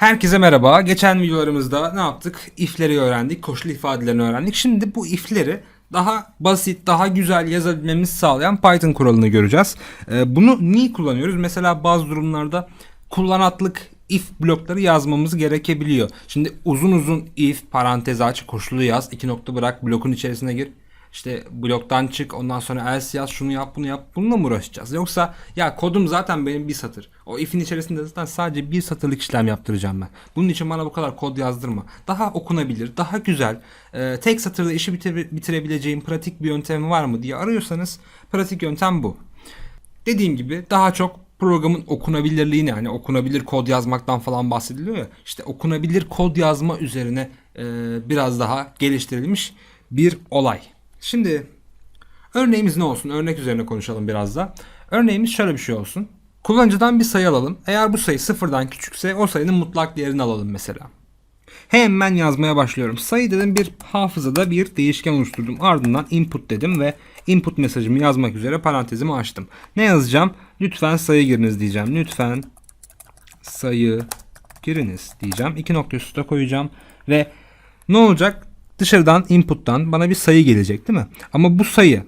Herkese merhaba. Geçen videolarımızda ne yaptık? If'leri öğrendik, koşul ifadelerini öğrendik. Şimdi bu if'leri daha basit, daha güzel yazabilmemizi sağlayan Python kuralını göreceğiz. Ee, bunu niye kullanıyoruz? Mesela bazı durumlarda kullanatlık if blokları yazmamız gerekebiliyor. Şimdi uzun uzun if parantez aç koşulu yaz iki nokta bırak blokun içerisine gir. İşte bloktan çık ondan sonra else yaz şunu yap bunu yap bununla mı uğraşacağız? Yoksa ya kodum zaten benim bir satır. O if'in içerisinde zaten sadece bir satırlık işlem yaptıracağım ben. Bunun için bana bu kadar kod yazdırma. Daha okunabilir, daha güzel, e, tek satırda işi bitir- bitirebileceğim pratik bir yöntemi var mı diye arıyorsanız pratik yöntem bu. Dediğim gibi daha çok programın okunabilirliğini yani okunabilir kod yazmaktan falan bahsediliyor ya işte okunabilir kod yazma üzerine e, biraz daha geliştirilmiş bir olay. Şimdi örneğimiz ne olsun? Örnek üzerine konuşalım biraz da. Örneğimiz şöyle bir şey olsun. Kullanıcıdan bir sayı alalım. Eğer bu sayı sıfırdan küçükse o sayının mutlak değerini alalım mesela. Hemen yazmaya başlıyorum. Sayı dedim bir hafızada bir değişken oluşturdum. Ardından input dedim ve input mesajımı yazmak üzere parantezimi açtım. Ne yazacağım? Lütfen sayı giriniz diyeceğim. Lütfen sayı giriniz diyeceğim. İki nokta üstüne koyacağım ve ne olacak? Dışarıdan input'tan bana bir sayı gelecek değil mi? Ama bu sayı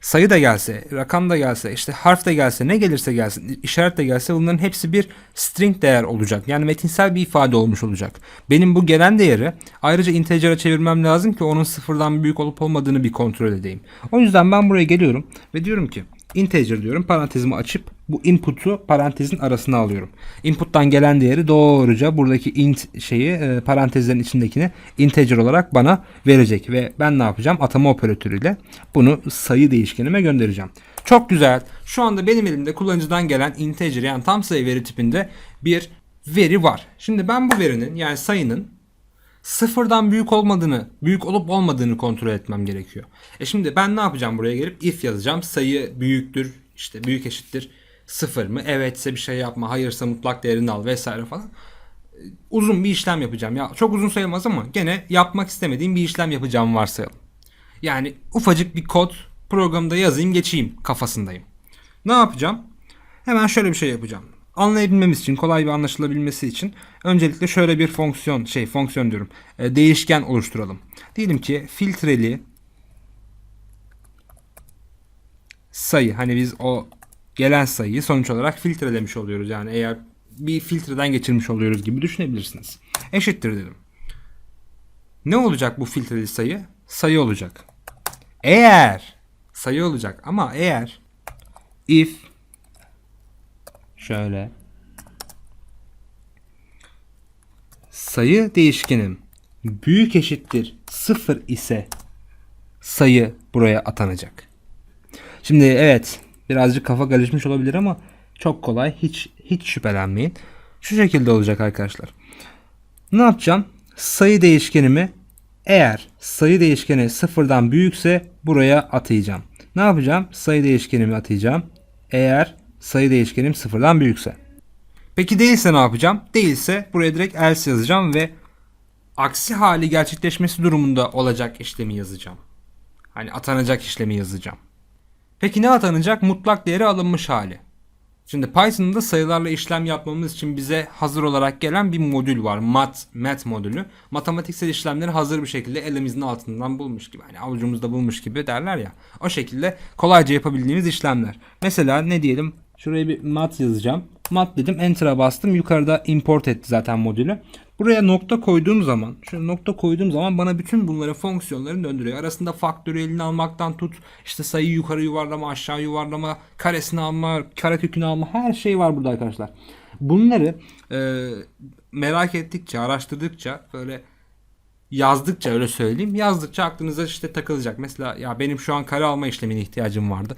sayı da gelse, rakam da gelse, işte harf de gelse, ne gelirse gelsin, işaret de gelse bunların hepsi bir string değer olacak. Yani metinsel bir ifade olmuş olacak. Benim bu gelen değeri ayrıca integer'a çevirmem lazım ki onun sıfırdan büyük olup olmadığını bir kontrol edeyim. O yüzden ben buraya geliyorum ve diyorum ki integer diyorum parantezimi açıp bu input'u parantezin arasına alıyorum. Input'tan gelen değeri doğruca buradaki int şeyi e, parantezlerin içindekini integer olarak bana verecek ve ben ne yapacağım? Atama operatörüyle bunu sayı değişkenime göndereceğim. Çok güzel. Şu anda benim elimde kullanıcıdan gelen integer yani tam sayı veri tipinde bir veri var. Şimdi ben bu verinin yani sayının sıfırdan büyük olmadığını, büyük olup olmadığını kontrol etmem gerekiyor. E şimdi ben ne yapacağım buraya gelip if yazacağım. Sayı büyüktür, işte büyük eşittir sıfır mı? Evetse bir şey yapma, hayırsa mutlak değerini al vesaire falan. Uzun bir işlem yapacağım. Ya çok uzun sayılmaz ama gene yapmak istemediğim bir işlem yapacağım varsayalım. Yani ufacık bir kod programda yazayım geçeyim kafasındayım. Ne yapacağım? Hemen şöyle bir şey yapacağım. Anlayabilmemiz için, kolay bir anlaşılabilmesi için öncelikle şöyle bir fonksiyon, şey fonksiyon diyorum, e, değişken oluşturalım. Diyelim ki filtreli sayı. Hani biz o gelen sayıyı sonuç olarak filtrelemiş oluyoruz. Yani eğer bir filtreden geçirmiş oluyoruz gibi düşünebilirsiniz. Eşittir dedim. Ne olacak bu filtreli sayı? Sayı olacak. Eğer sayı olacak ama eğer if şöyle sayı değişkenim büyük eşittir 0 ise sayı buraya atanacak. Şimdi evet birazcık kafa karışmış olabilir ama çok kolay hiç hiç şüphelenmeyin. Şu şekilde olacak arkadaşlar. Ne yapacağım? Sayı değişkenimi eğer sayı değişkeni sıfırdan büyükse buraya atayacağım. Ne yapacağım? Sayı değişkenimi atayacağım. Eğer sayı değişkenim sıfırdan büyükse. Peki değilse ne yapacağım? Değilse buraya direkt else yazacağım ve aksi hali gerçekleşmesi durumunda olacak işlemi yazacağım. Hani atanacak işlemi yazacağım. Peki ne atanacak? Mutlak değeri alınmış hali. Şimdi Python'da sayılarla işlem yapmamız için bize hazır olarak gelen bir modül var. Mat, mat modülü. Matematiksel işlemleri hazır bir şekilde elimizin altından bulmuş gibi. Hani avucumuzda bulmuş gibi derler ya. O şekilde kolayca yapabildiğimiz işlemler. Mesela ne diyelim? Şuraya bir mat yazacağım. Mat dedim enter'a bastım. Yukarıda import etti zaten modülü. Buraya nokta koyduğum zaman, şöyle nokta koyduğum zaman bana bütün bunların fonksiyonlarını döndürüyor. Arasında faktöriyelini almaktan tut, işte sayıyı yukarı yuvarlama, aşağı yuvarlama, karesini alma, karekökünü alma her şey var burada arkadaşlar. Bunları e, merak ettikçe, araştırdıkça böyle yazdıkça öyle söyleyeyim. Yazdıkça aklınıza işte takılacak. Mesela ya benim şu an kare alma işlemine ihtiyacım vardı.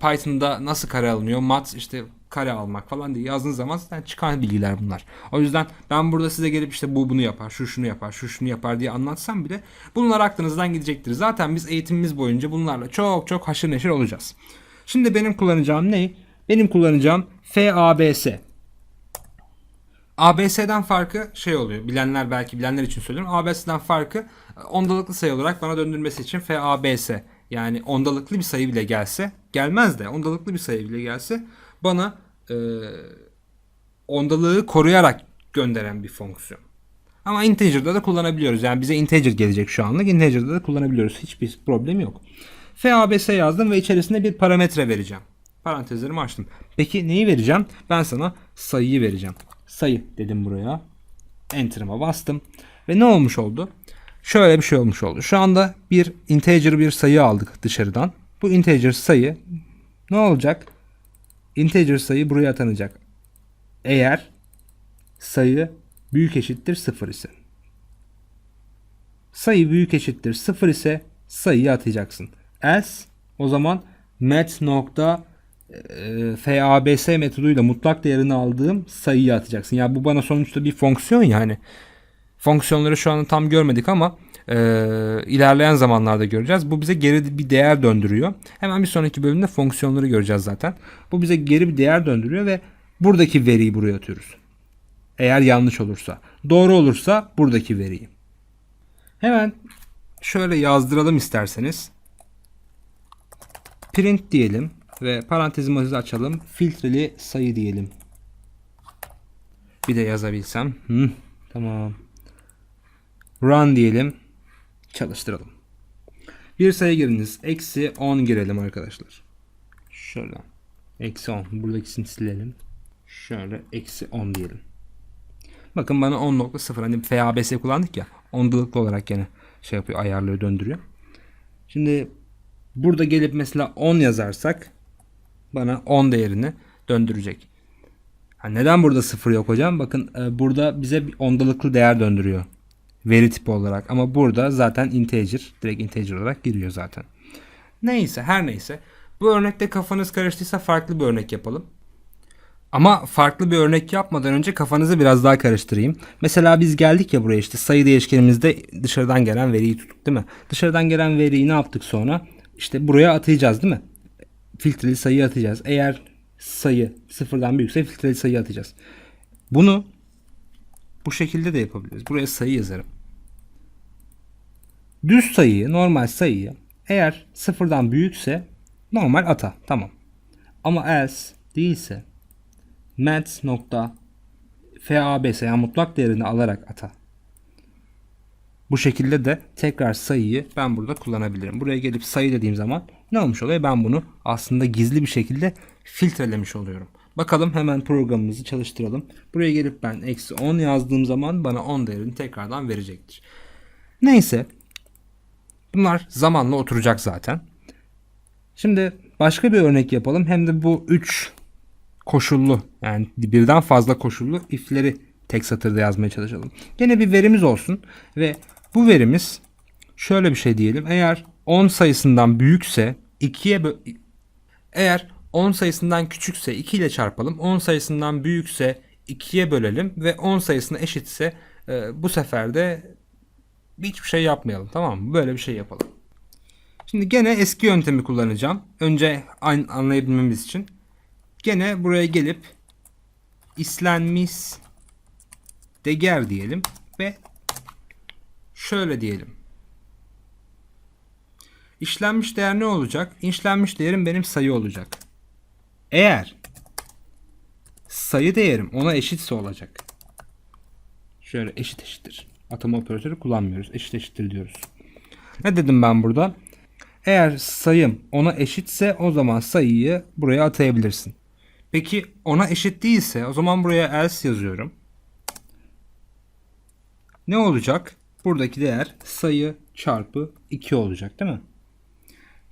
Python'da nasıl kare alınıyor? Mat işte kare almak falan diye yazdığınız zaman zaten çıkan bilgiler bunlar. O yüzden ben burada size gelip işte bu bunu yapar, şu şunu yapar, şu şunu yapar diye anlatsam bile bunlar aklınızdan gidecektir. Zaten biz eğitimimiz boyunca bunlarla çok çok haşır neşir olacağız. Şimdi benim kullanacağım ne? Benim kullanacağım FABS. ABS'den farkı şey oluyor. Bilenler belki bilenler için söylüyorum. ABS'den farkı ondalıklı sayı olarak bana döndürmesi için FABS. Yani ondalıklı bir sayı bile gelse gelmez de ondalıklı bir sayı bile gelse bana e, ondalığı koruyarak gönderen bir fonksiyon. Ama integer'da da kullanabiliyoruz. Yani bize integer gelecek şu anlık. Integer'da da kullanabiliyoruz. Hiçbir problem yok. FABS yazdım ve içerisinde bir parametre vereceğim. Parantezlerimi açtım. Peki neyi vereceğim? Ben sana sayıyı vereceğim. Sayı dedim buraya. Enter'ıma bastım. Ve ne olmuş oldu? Şöyle bir şey olmuş oldu. Şu anda bir integer bir sayı aldık dışarıdan. Bu integer sayı ne olacak? Integer sayı buraya atanacak. Eğer sayı büyük eşittir 0 ise. Sayı büyük eşittir 0 ise sayıyı atayacaksın. Else o zaman met nokta e, FABS metoduyla mutlak değerini aldığım sayıyı atacaksın. Ya bu bana sonuçta bir fonksiyon yani. Fonksiyonları şu anda tam görmedik ama e, ilerleyen zamanlarda göreceğiz. Bu bize geri bir değer döndürüyor. Hemen bir sonraki bölümde fonksiyonları göreceğiz zaten. Bu bize geri bir değer döndürüyor ve buradaki veriyi buraya atıyoruz. Eğer yanlış olursa. Doğru olursa buradaki veriyi. Hemen şöyle yazdıralım isterseniz. Print diyelim ve parantezimizi açalım. Filtreli sayı diyelim. Bir de yazabilsem. Hı, tamam. Run diyelim. Çalıştıralım. Bir sayı giriniz. Eksi 10 girelim arkadaşlar. Şöyle. Eksi 10. Buradakisini silelim. Şöyle eksi 10 diyelim. Bakın bana 10.0 hani FABS kullandık ya. Ondalıklı olarak gene şey yapıyor ayarlıyor döndürüyor. Şimdi burada gelip mesela 10 yazarsak bana 10 değerini döndürecek. Ha neden burada 0 yok hocam? Bakın e, burada bize bir ondalıklı değer döndürüyor. Veri tipi olarak. Ama burada zaten integer. Direkt integer olarak giriyor zaten. Neyse her neyse. Bu örnekte kafanız karıştıysa farklı bir örnek yapalım. Ama farklı bir örnek yapmadan önce kafanızı biraz daha karıştırayım. Mesela biz geldik ya buraya işte sayı değişkenimizde dışarıdan gelen veriyi tuttuk değil mi? Dışarıdan gelen veriyi ne yaptık sonra? İşte buraya atayacağız değil mi? Filtreli sayı atacağız. Eğer sayı sıfırdan büyükse filtreli sayı atacağız. Bunu bu şekilde de yapabiliriz. Buraya sayı yazarım. Düz sayıyı, normal sayıyı eğer sıfırdan büyükse normal ata. Tamam. Ama else değilse math nokta FABS yani mutlak değerini alarak ata. Bu şekilde de tekrar sayıyı ben burada kullanabilirim. Buraya gelip sayı dediğim zaman ne olmuş oluyor? Ben bunu aslında gizli bir şekilde filtrelemiş oluyorum. Bakalım hemen programımızı çalıştıralım. Buraya gelip ben eksi 10 yazdığım zaman bana 10 değerini tekrardan verecektir. Neyse. Bunlar zamanla oturacak zaten. Şimdi başka bir örnek yapalım. Hem de bu 3 koşullu yani birden fazla koşullu if'leri tek satırda yazmaya çalışalım. Gene bir verimiz olsun ve bu verimiz şöyle bir şey diyelim. Eğer 10 sayısından büyükse 2'ye bö- eğer 10 sayısından küçükse 2 ile çarpalım. 10 sayısından büyükse 2'ye bölelim ve 10 sayısına eşitse e, bu sefer de hiçbir şey yapmayalım tamam mı? Böyle bir şey yapalım. Şimdi gene eski yöntemi kullanacağım. Önce an- anlayabilmemiz için. Gene buraya gelip islenmiş deger diyelim ve şöyle diyelim. İşlenmiş değer ne olacak? İşlenmiş değerim benim sayı olacak. Eğer sayı değerim ona eşitse olacak. Şöyle eşit eşittir. Atama operatörü kullanmıyoruz. Eşit eşittir diyoruz. Ne dedim ben burada? Eğer sayım ona eşitse o zaman sayıyı buraya atayabilirsin. Peki ona eşit değilse o zaman buraya else yazıyorum. Ne olacak? Buradaki değer sayı çarpı 2 olacak değil mi?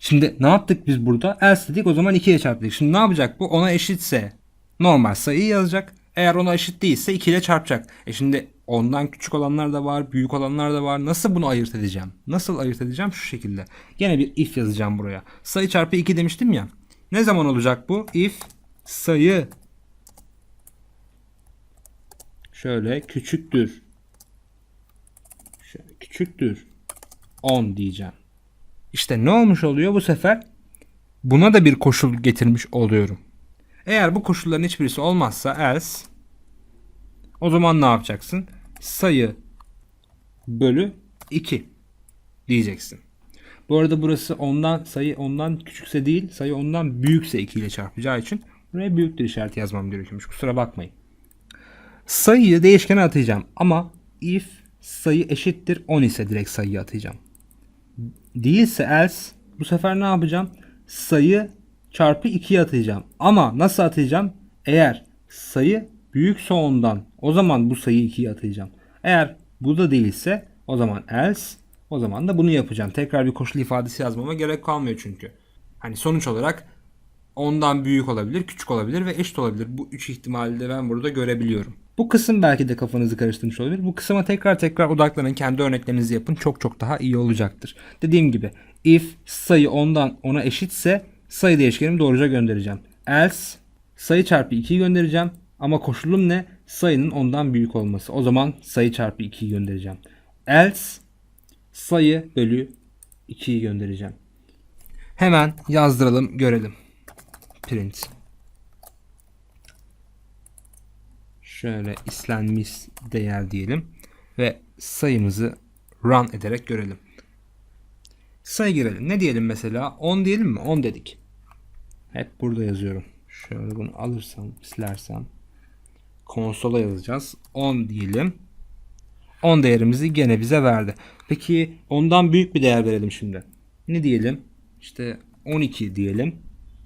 Şimdi ne yaptık biz burada? Else dedik o zaman 2 ile çarptık. Şimdi ne yapacak bu? Ona eşitse normal sayıyı yazacak. Eğer ona eşit değilse 2 ile çarpacak. E şimdi ondan küçük olanlar da var, büyük olanlar da var. Nasıl bunu ayırt edeceğim? Nasıl ayırt edeceğim? Şu şekilde. Gene bir if yazacağım buraya. Sayı çarpı 2 demiştim ya. Ne zaman olacak bu? If sayı şöyle küçüktür. Şöyle küçüktür. 10 diyeceğim. İşte ne olmuş oluyor bu sefer? Buna da bir koşul getirmiş oluyorum. Eğer bu koşulların hiçbirisi olmazsa else o zaman ne yapacaksın? Sayı bölü 2 diyeceksin. Bu arada burası ondan sayı ondan küçükse değil sayı ondan büyükse 2 ile çarpacağı için buraya büyüktür işareti yazmam gerekiyormuş. Kusura bakmayın. sayıyı değişkene atayacağım. Ama if sayı eşittir 10 ise direkt sayıyı atacağım. Değilse else bu sefer ne yapacağım? Sayı çarpı 2'ye atacağım. Ama nasıl atacağım? Eğer sayı büyükse ondan o zaman bu sayıyı 2'ye atacağım. Eğer bu da değilse o zaman else o zaman da bunu yapacağım. Tekrar bir koşul ifadesi yazmama gerek kalmıyor çünkü. Hani sonuç olarak ondan büyük olabilir, küçük olabilir ve eşit olabilir. Bu üç ihtimali de ben burada görebiliyorum. Bu kısım belki de kafanızı karıştırmış olabilir. Bu kısma tekrar tekrar odaklanın. Kendi örneklerinizi yapın. Çok çok daha iyi olacaktır. Dediğim gibi if sayı ondan ona eşitse sayı değişkenimi doğruca göndereceğim. Else sayı çarpı 2'yi göndereceğim. Ama koşulum ne? Sayının ondan büyük olması. O zaman sayı çarpı 2'yi göndereceğim. Else sayı bölü 2'yi göndereceğim. Hemen yazdıralım görelim. Print. Şöyle islenmiş değer diyelim ve sayımızı run ederek görelim. Sayı girelim. Ne diyelim mesela? 10 diyelim mi? 10 dedik. Hep burada yazıyorum. Şöyle bunu alırsam, silersem konsola yazacağız. 10 diyelim. 10 değerimizi gene bize verdi. Peki ondan büyük bir değer verelim şimdi. Ne diyelim? İşte 12 diyelim.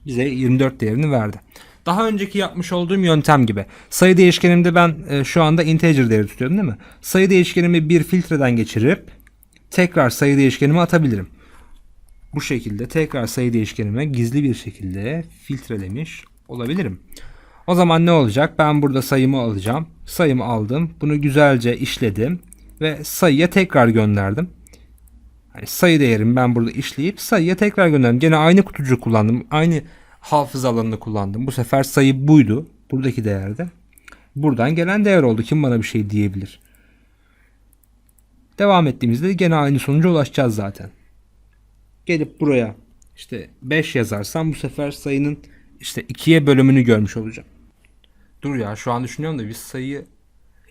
Bize 24 değerini verdi. Daha önceki yapmış olduğum yöntem gibi. Sayı değişkenimde ben e, şu anda integer değeri tutuyorum değil mi? Sayı değişkenimi bir filtreden geçirip tekrar sayı değişkenime atabilirim. Bu şekilde tekrar sayı değişkenime gizli bir şekilde filtrelemiş olabilirim. O zaman ne olacak? Ben burada sayımı alacağım. Sayımı aldım. Bunu güzelce işledim ve sayıya tekrar gönderdim. Hani sayı değerimi ben burada işleyip sayıya tekrar gönderdim. Gene aynı kutucuğu kullandım. Aynı hafıza alanını kullandım. Bu sefer sayı buydu. Buradaki değerde. Buradan gelen değer oldu. Kim bana bir şey diyebilir? Devam ettiğimizde gene aynı sonuca ulaşacağız zaten. Gelip buraya işte 5 yazarsam bu sefer sayının işte 2'ye bölümünü görmüş olacağım. Dur ya şu an düşünüyorum da biz sayıyı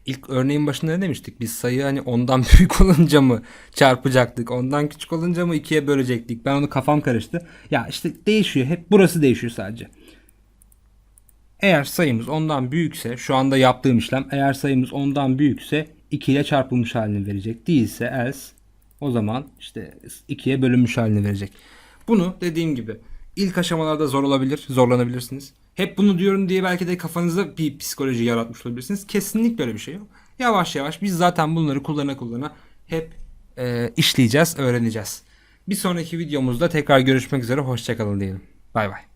ilk örneğin başında ne demiştik? Biz sayı hani ondan büyük olunca mı çarpacaktık? Ondan küçük olunca mı ikiye bölecektik? Ben onu kafam karıştı. Ya işte değişiyor. Hep burası değişiyor sadece. Eğer sayımız ondan büyükse şu anda yaptığım işlem eğer sayımız ondan büyükse 2 ile çarpılmış halini verecek. Değilse else o zaman işte 2'ye bölünmüş halini verecek. Bunu dediğim gibi ilk aşamalarda zor olabilir, zorlanabilirsiniz. Hep bunu diyorum diye belki de kafanızda bir psikoloji yaratmış olabilirsiniz. Kesinlikle öyle bir şey yok. Yavaş yavaş biz zaten bunları kullana kullana hep e, işleyeceğiz, öğreneceğiz. Bir sonraki videomuzda tekrar görüşmek üzere. Hoşçakalın diyelim. Bay bay.